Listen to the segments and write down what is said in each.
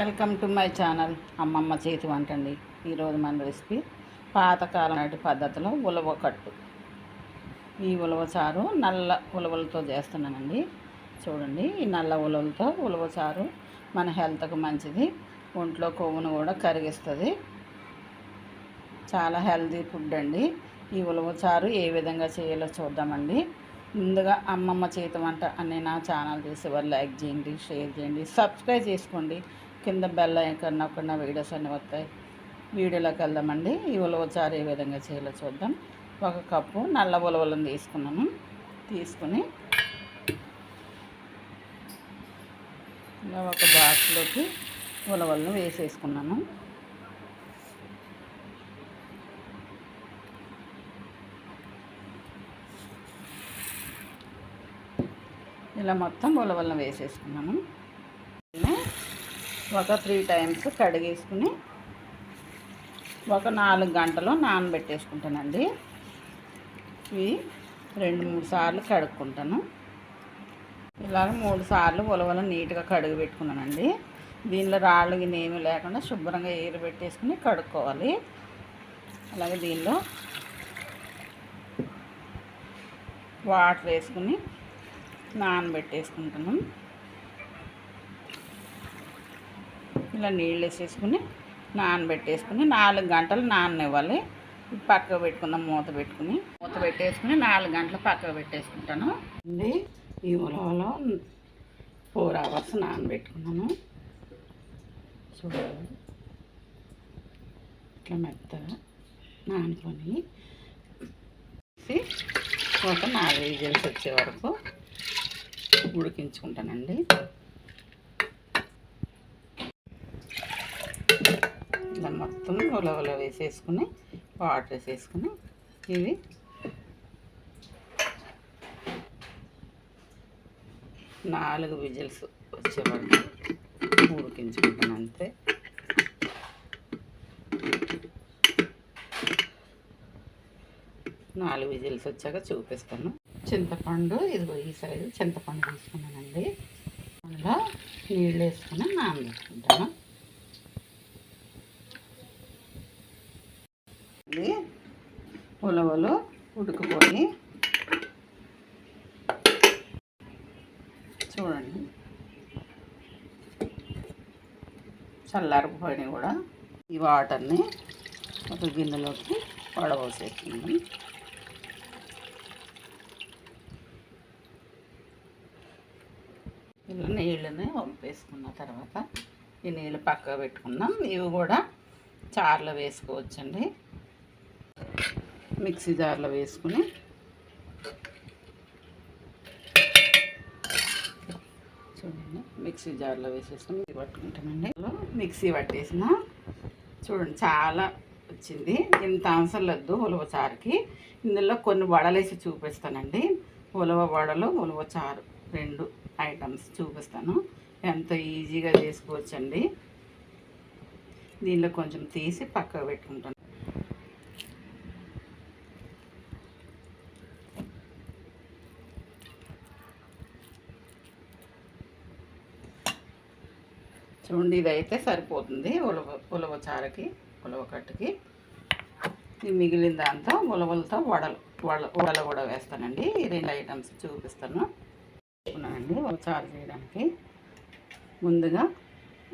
Welcome to my channel అమ్మమ్మ చేతి వంట అండి ఈరోజు మన రెసిపీ పాతకాలం నాటి పద్ధతిలో ఉలవ కట్టు. ఈ ఉలవ చారు నల్ల ఉలవలతో చేస్తున్నానండి. చూడండి ఈ నల్ల ఉలవలతో ఉలవ చారు మన హెల్త్కు మంచిది. ఒంట్లో కొవ్వును కూడా కరిగిస్తుంది. చాలా హెల్తీ ఫుడ్ అండి. ఈ ఉలవ చారు ఏ విధంగా చేయాలో చూద్దామండి. ముందుగా అమ్మమ్మ చేతి వంట అనే నా ఛానల్ చూసేవారు లైక్ చేయండి షేర్ చేయండి సబ్స్క్రైబ్ చేసుకోండి. కింద బెల్ ఐకాన్ నొక్కడిన వీడియోస్ అన్నీ వస్తాయి. వీడియోలోకి వెళ్దామండి. ఈ ఉలవచారు ఏ విధంగా చేయాలో చూద్దాం. ఒక కప్పు నల్ల ఉలవలను తీసుకున్నాను తీసుకుని ఇలా ఒక బాక్స్లోకి ఉలవలను వేసేసుకున్నాను. ఇలా మొత్తం ఉలవలను వేసేసుకున్నాను. ఒక త్రీ టైమ్స్ కడిగేసుకుని ఒక నాలుగు గంటలు నానబెట్టేసుకుంటానండి. ఇవి రెండు మూడు సార్లు కడుక్కుంటాను. ఇలా మూడు సార్లు ఉలవలు నీట్గా కడుగు పెట్టుకున్నానండి. దీనిలో రాళ్ళు గిన్నె లేకుండా శుభ్రంగా ఏరు పెట్టేసుకుని కడుక్కోవాలి. అలాగే దీనిలో వాటర్ వేసుకుని నానబెట్టేసుకుంటాను. ఇలా నీళ్ళు వేసేసుకుని నానబెట్టేసుకుని నాలుగు గంటలు నాననివ్వాలి. పక్కకు పెట్టుకుందాం మూత పెట్టుకుని. మూత పెట్టేసుకుని నాలుగు గంటలు పక్కకు పెట్టేసుకుంటాను. ఈ ఉలవలో ఫోర్ అవర్స్ నానబెట్టుకున్నాను. చూడాలి ఇట్లా మెత్తగా నానుకొని ఒక నాలుగు విజిల్స్ వచ్చే వరకు ఉడికించుకుంటానండి ఇలా మొత్తం ఉలవల వేసేసుకుని వాటర్ వేసేసుకుని ఇవి నాలుగు విజిల్స్ వచ్చే ఉడికించుకుంటాను అంతే. నాలుగు విజిల్స్ వచ్చాక చూపిస్తాను. చింతపండు ఇదిగో ఈ సైజు చింతపండు తీసుకున్నానండి. అందులో నీళ్ళు వేసుకుని నానబెట్టుకుంటాను ఇది ఉలవలు ఉడుకుపోయి చూడండి. చల్లారిపోయిన కూడా. ఈ వాటర్ని ఒక గిన్నెలోకి వడబోసేస్తున్నాను ఇలా నీళ్ళని వంపేసుకున్న తర్వాత ఈ నీళ్ళు పక్కకు పెట్టుకుందాం. ఇవి కూడా చారులో వేసుకోవచ్చండి. మిక్సీ జార్లో వేసుకుని చూడండి మిక్సీ జార్లో వేసేసుకుని పట్టుకుంటానండి. మిక్సీ పట్టేసిన. చూడండి చాలా వచ్చింది. ఇంత అవసరం లేదు ఉలవ చారుకి. ఇందులో కొన్ని వడలేసి చూపిస్తానండి. ఉలవ వడలు ఉలవ చారు రెండు ఐటమ్స్ చూపిస్తాను. ఎంతో ఈజీగా చేసుకోవచ్చండి. దీనిలో కొంచెం తీసి పక్కకు పెట్టుకుంటాను. చూడండి ఇదైతే సరిపోతుంది. ఉలవ ఉలవ చారకి ఉలవ కట్టుకి. మిగిలిన దాంతో ఉలవలతో వడలు వడ వడలు కూడా వేస్తానండి. ఈ రెండు ఐటమ్స్ చూపిస్తాను. ఉన్నానండి చారు చేయడానికి. ముందుగా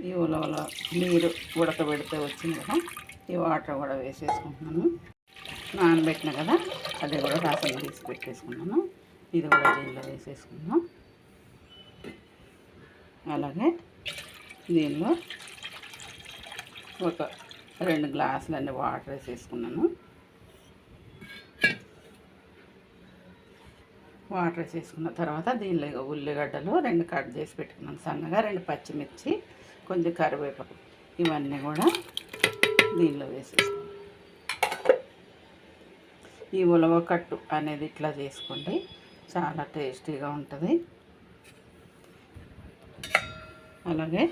ఈ ఉలవలో నీరు ఉడకబెడితే వచ్చింది కదా ఈ వాటర్ కూడా వేసేసుకుంటున్నాను. నానబెట్టిన కదా అది కూడా రాసం తీసి పెట్టేసుకున్నాను. ఇది కూడా దీనిలో వేసేసుకున్నాం అలాగే దీనిలో ఒక రెండు గ్లాసులన్నీ వాటర్ వేసేసుకున్నాను. వాటర్ వేసేసుకున్న తర్వాత దీనిలో ఉల్లిగడ్డలు రెండు కట్ చేసి పెట్టుకున్నాను సన్నగా రెండు పచ్చిమిర్చి కొంచెం కరివేపాకు. ఇవన్నీ కూడా దీనిలో వేసేసుకున్నాను. ఈ ఉలవ కట్టు అనేది ఇట్లా చేసుకోండి. చాలా టేస్టీగా ఉంటుంది. అలాగే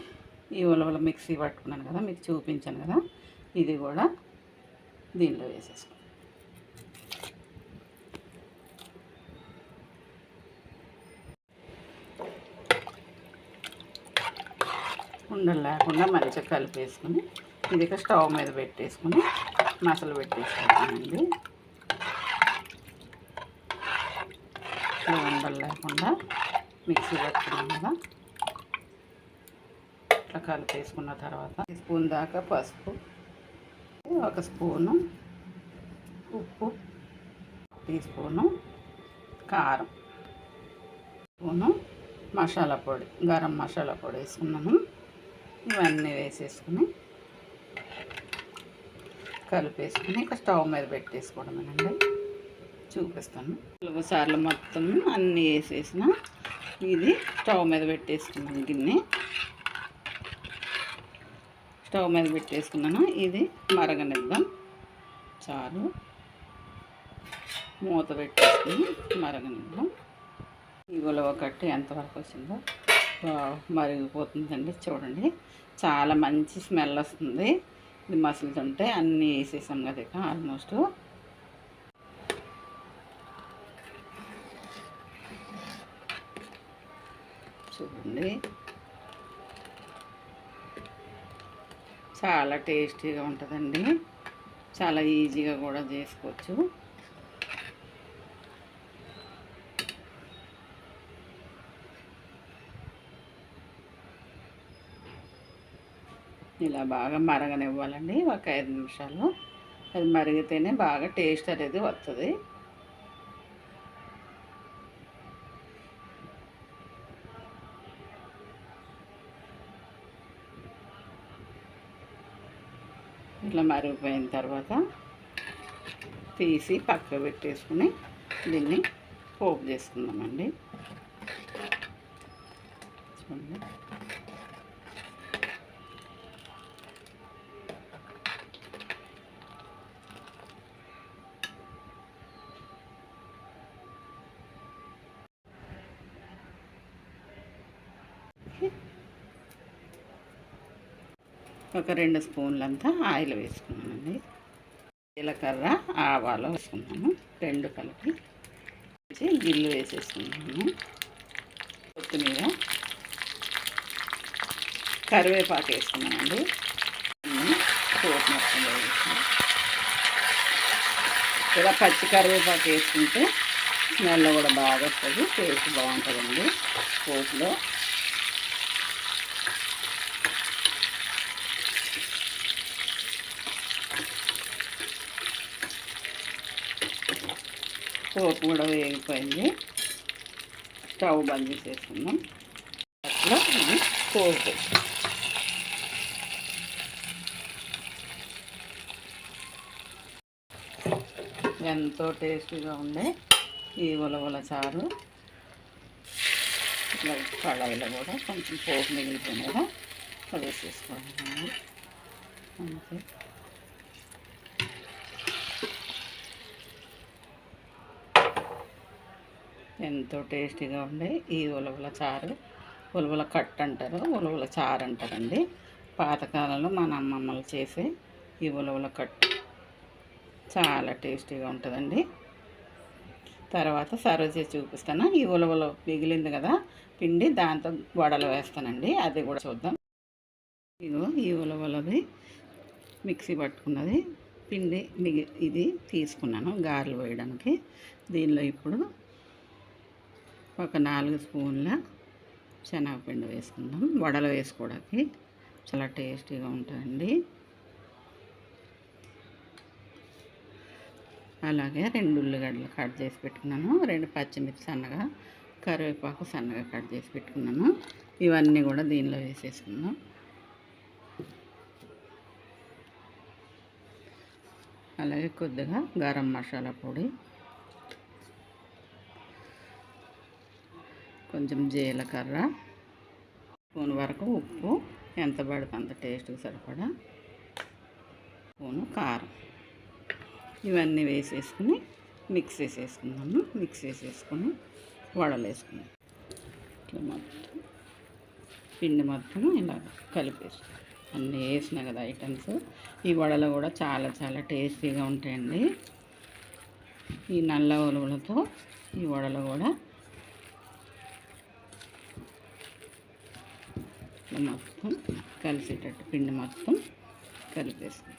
ఈ ఉలవల మిక్సీ పట్టుకున్నాను కదా మీకు చూపించాను కదా ఇది కూడా దీనిలో వేసేసుకోండి ఉండలు లేకుండా మంచిగా కలిపేసుకుని ఇది స్టవ్ మీద పెట్టేసుకుని మసలు పెట్టేసుకుంటానండి. ఉండలు లేకుండా మిక్సీ పెట్టుకున్నాం కదా ఇట్లా కలిపేసుకున్న తర్వాత స్పూన్ దాకా పసుపు ఒక స్పూను ఉప్పు టీ స్పూను కారం స్పూను మసాలా పొడి గరం మసాలా పొడి వేసుకున్నాను. ఇవన్నీ వేసేసుకుని కలిపేసుకుని ఇక స్టవ్ మీద పెట్టేసుకోవడమేనండి. చూపిస్తాను. నాలుగు సార్లు మొత్తం అన్నీ వేసేసిన ఇది స్టవ్ మీద పెట్టేసుకున్నాను గిన్నె. స్టవ్ మీద పెట్టేసుకున్నాను. ఇది మరగనిద్దాం. చాలు. మూత పెట్టేసుకుని మరగనిద్దాం. ఈ ఉలవ ఎంతవరకు వచ్చిందో. మరిగిపోతుందండి. చూడండి. చాలా మంచి స్మెల్ వస్తుంది. ఇది మసులుతుంటే అన్నీ వేసేసాం కదా ఇక ఆల్మోస్ట్. చూడండి. చాలా టేస్టీగా ఉంటుందండి. చాలా ఈజీగా కూడా చేసుకోవచ్చు. ఇలా బాగా మరగనివ్వాలండి ఒక ఐదు నిమిషాలు. అది మరిగితేనే బాగా టేస్ట్ అనేది వస్తుంది ఇట్లా మరిగిపోయిన తర్వాత తీసి పక్క పెట్టేసుకుని దీన్ని పోపు చేసుకుందామండి. చూడండి. ఒక రెండు స్పూన్లంతా ఆయిల్ వేసుకున్నానండి. జీలకర్ర ఆవాలు వేసుకున్నాను. రెండు కలిపి వేసి గిల్లు వేసేసుకున్నాను. కొత్తిమీర కరివేపాకు వేసుకున్నానండి. కోట్ మొత్తం ఇలా పచ్చి కరివేపాకు వేసుకుంటే స్మెల్ కూడా బాగా వస్తుంది టేస్ట్ బాగుంటుందండి. పోపులో పోపు కూడా వేగిపోయింది. స్టవ్ బంద్ చేసేసుకుందాం. అట్లా ఇది పోపు ఎంతో టేస్టీగా ఉండే ఈ ఉలవల చారు. ఇట్లా కళాయిలో కూడా కొంచెం పోపు మిగిలిపోయిన కదా ఇట్లా వేసేసుకోవాలి అంతే. ఎంతో టేస్టీగా ఉండే ఈ ఉలవల చారు. ఉలవల కట్ అంటారు ఉలవల చారు అంటారండి. పాతకాలంలో మన అమ్మమ్మలు చేసే ఈ ఉలవల కట్టు చాలా టేస్టీగా ఉంటుందండి. తర్వాత సర్వ్ చేసి చూపిస్తాను. ఈ ఉలవలో మిగిలింది కదా పిండి దాంతో వడలు వేస్తానండి. అది కూడా చూద్దాం. ఇదిగో ఈ ఉలవలది మిక్సీ పట్టుకున్నది. పిండి మిగి ఇది తీసుకున్నాను గారెలు వేయడానికి. దీనిలో ఇప్పుడు ఒక నాలుగు స్పూన్ల శనగపిండి వేసుకుందాం. వడలు వేసుకోవడానికి చాలా టేస్టీగా ఉంటుంది అలాగే రెండు ఉల్లిగడ్డలు కట్ చేసి పెట్టుకున్నాను. రెండు పచ్చిమిర్చి సన్నగా కరివేపాకు సన్నగా కట్ చేసి పెట్టుకున్నాను. ఇవన్నీ కూడా దీనిలో వేసేసుకుందాం. అలాగే కొద్దిగా గరం మసాలా పొడి కొంచెం జీలకర్ర స్పూన్ వరకు ఉప్పు ఎంత పడితే అంత టేస్ట్కి సరిపడా స్పూను కారం. ఇవన్నీ వేసేసుకుని మిక్స్ చేసేసుకుందాము. మిక్స్ చేసేసుకుని వడలు ఇట్లా మొత్తం పిండి మొత్తం ఇలా కలిపేసి అన్నీ వేసిన కదా ఐటమ్స్ ఈ వడలు కూడా చాలా చాలా టేస్టీగా ఉంటాయండి. ఈ నల్ల ఉలువలతో ఈ వడలు కూడా ఇట్లా మొత్తం కలిసేటట్టు పిండి మొత్తం కలిపేస్తాం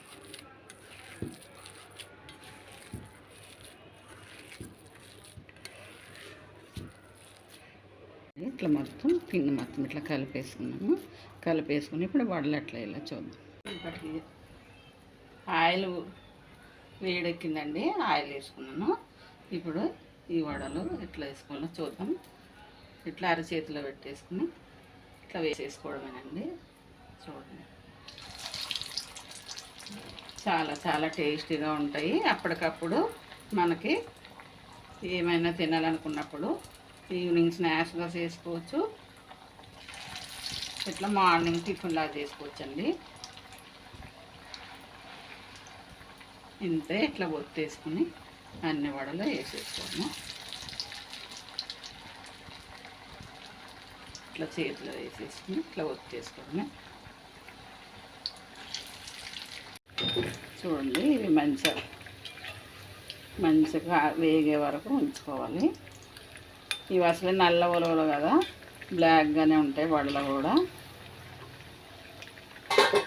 ఇట్లా మొత్తం పిండి మొత్తం ఇట్లా కలిపేసుకున్నాము కలిపేసుకుని ఇప్పుడు వడలు అట్లా ఇలా చూద్దాం. ఇప్పటికి ఆయిల్ వేడెక్కిందండి ఆయిల్ వేసుకున్నాను. ఇప్పుడు ఈ వడలు ఎట్లా వేసుకోవాలో చూద్దాం. ఇట్లా అరచేతిలో పెట్టేసుకుని ఇట్లా వేసేసుకోవడమేనండి. చూడండి. చాలా చాలా టేస్టీగా ఉంటాయి. అప్పటికప్పుడు మనకి ఏమైనా తినాలనుకున్నప్పుడు ఈవినింగ్ స్నాక్స్గా చేసుకోవచ్చు. ఇట్లా మార్నింగ్ టిఫిన్ లాగా చేసుకోవచ్చు అండి ఇంతే ఇట్లా ఒత్తేసుకుని అన్ని వడలు వేసేసుకోము ఇట్లా చేతిలో వేసేసుకుని ఇట్లా ఒత్తేసుకోవడమే చూడండి ఇవి మంచిగా మంచిగా వేగే వరకు ఉంచుకోవాలి ఇవి అసలు నల్ల ఉలవలు కదా బ్లాక్గానే ఉంటాయి వడలు కూడా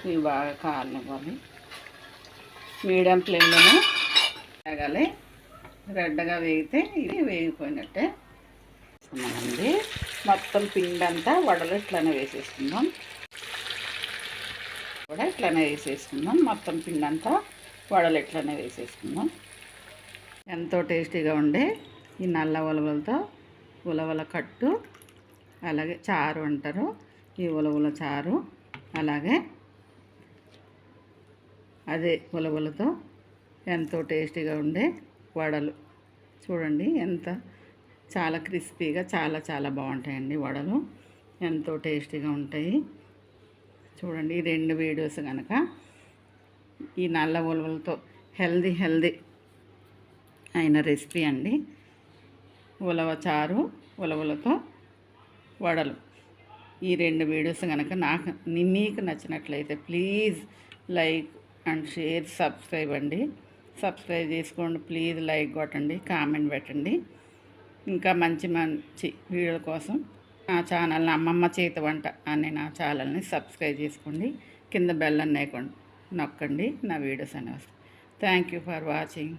ఇవి బాగా కాలనివ్వాలి మీడియం ఫ్లేమ్లోనే వేగాలి రెడ్గా వేగితే ఇది వేగిపోయినట్టే మొత్తం పిండి అంతా వడలు ఇట్లానే వేసేసుకుందాం. కూడా ఇట్లానే వేసేసుకుందాం. మొత్తం పిండి అంతా వడలు ఇట్లానే వేసేసుకుందాం. ఎంతో టేస్టీగా ఉండే ఈ నల్ల ఉలవలతో ఉలవల కట్టు అలాగే చారు అంటారు. ఈ ఉలవల చారు అలాగే అదే ఉలవలతో ఎంతో టేస్టీగా ఉండే వడలు. చూడండి ఎంత చాలా క్రిస్పీగా చాలా చాలా బాగుంటాయండి వడలు. ఎంతో టేస్టీగా ఉంటాయి. చూడండి ఈ రెండు వీడియోస్ కనుక ఈ నల్ల ఉలవలతో హెల్దీ హెల్దీ అయిన రెసిపీ అండి. ఉలవ చారు ఉలవలతో వడలు. ఈ రెండు వీడియోస్ కనుక నాకు మీకు నచ్చినట్లయితే please like and share subscribe అండి. సబ్స్క్రైబ్ చేసుకోండి ప్లీజ్ లైక్ కొట్టండి కామెంట్ పెట్టండి. ఇంకా మంచి మంచి వీడియోల కోసం నా ఛానల్ని అమ్మమ్మ చేతి వంట అనే నా ఛానల్ని సబ్స్క్రైబ్ చేసుకోండి. కింద బెల్ అన్నీ నొక్కండి. నా వీడియోస్ అనేవి వస్తాయి. Thank you for watching